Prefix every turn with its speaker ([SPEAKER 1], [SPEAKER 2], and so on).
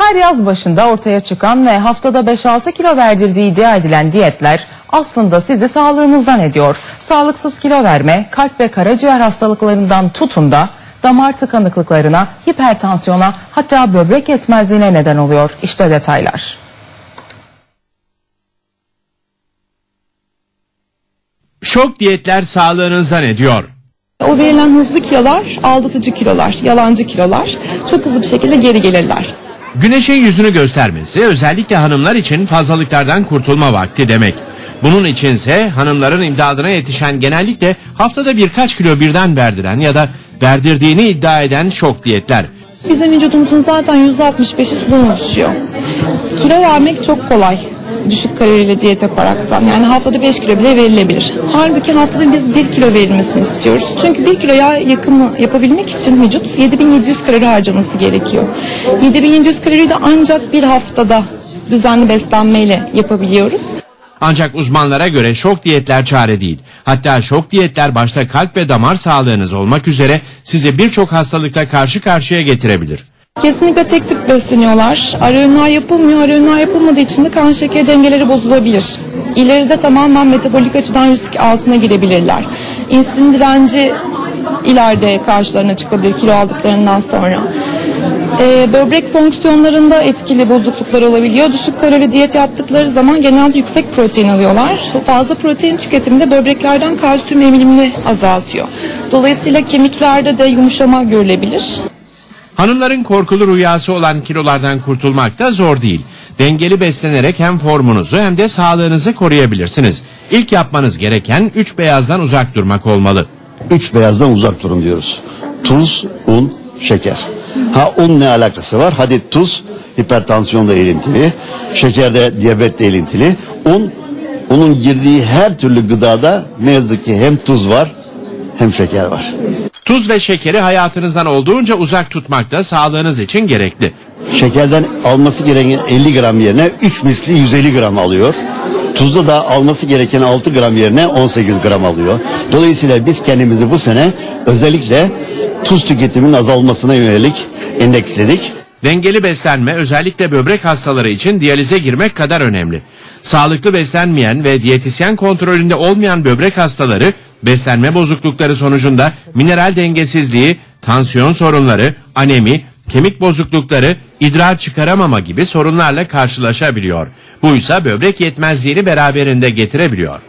[SPEAKER 1] Her yaz başında ortaya çıkan ve haftada 5-6 kilo verdirdiği iddia edilen diyetler aslında sizi sağlığınızdan ediyor. Sağlıksız kilo verme, kalp ve karaciğer hastalıklarından tutun da damar tıkanıklıklarına, hipertansiyona hatta böbrek yetmezliğine neden oluyor. İşte detaylar.
[SPEAKER 2] Şok diyetler sağlığınızdan ediyor.
[SPEAKER 3] O verilen hızlı kilolar aldatıcı kilolar, yalancı kilolar. Çok hızlı bir şekilde geri gelirler.
[SPEAKER 2] Güneşin yüzünü göstermesi özellikle hanımlar için fazlalıklardan kurtulma vakti demek. Bunun içinse hanımların imdadına yetişen genellikle haftada birkaç kilo birden verdiren ya da verdirdiğini iddia eden şok diyetler.
[SPEAKER 3] Bizim vücudumuzun zaten %65'i sudan oluşuyor. Kilo vermek çok kolay. Düşük kaloriyle diyet yaparaktan. Yani haftada 5 kilo bile verilebilir. Halbuki haftada biz 1 kilo verilmesini istiyoruz. Çünkü 1 kilo yağ yakımı yapabilmek için vücut 7700 kalori harcaması gerekiyor. 7700 kaloriyi de ancak bir haftada düzenli beslenmeyle yapabiliyoruz.
[SPEAKER 2] Ancak uzmanlara göre şok diyetler çare değil. Hatta şok diyetler başta kalp ve damar sağlığınız olmak üzere sizi birçok hastalıkla karşı karşıya getirebilir.
[SPEAKER 3] Kesinlikle tek tip besleniyorlar. Ara öğünler yapılmıyor. Ara öğünler yapılmadığı için de kan şekeri dengeleri bozulabilir. İleride tamamen metabolik açıdan risk altına girebilirler. İnsülin direnci ileride karşılarına çıkabilir kilo aldıklarından sonra. Ee, böbrek fonksiyonlarında etkili bozukluklar olabiliyor. Düşük kalori diyet yaptıkları zaman genelde yüksek protein alıyorlar. Fazla protein tüketimi de böbreklerden kalsiyum emilimini azaltıyor. Dolayısıyla kemiklerde de yumuşama görülebilir.
[SPEAKER 2] Hanımların korkulu rüyası olan kilolardan kurtulmak da zor değil. Dengeli beslenerek hem formunuzu hem de sağlığınızı koruyabilirsiniz. İlk yapmanız gereken üç beyazdan uzak durmak olmalı.
[SPEAKER 4] Üç beyazdan uzak durun diyoruz. Tuz, un, şeker. Ha un ne alakası var? Hadi tuz hipertansiyonla ilintili, şeker de diyabetle ilintili. Un, unun girdiği her türlü gıdada ne yazık ki hem tuz var hem şeker var.
[SPEAKER 2] Tuz ve şekeri hayatınızdan olduğunca uzak tutmak da sağlığınız için gerekli.
[SPEAKER 4] Şekerden alması gereken 50 gram yerine 3 misli 150 gram alıyor. Tuzda da alması gereken 6 gram yerine 18 gram alıyor. Dolayısıyla biz kendimizi bu sene özellikle tuz tüketiminin azalmasına yönelik endeksledik.
[SPEAKER 2] Dengeli beslenme özellikle böbrek hastaları için diyalize girmek kadar önemli. Sağlıklı beslenmeyen ve diyetisyen kontrolünde olmayan böbrek hastaları beslenme bozuklukları sonucunda mineral dengesizliği, tansiyon sorunları, anemi, kemik bozuklukları, idrar çıkaramama gibi sorunlarla karşılaşabiliyor. Bu ise böbrek yetmezliğini beraberinde getirebiliyor.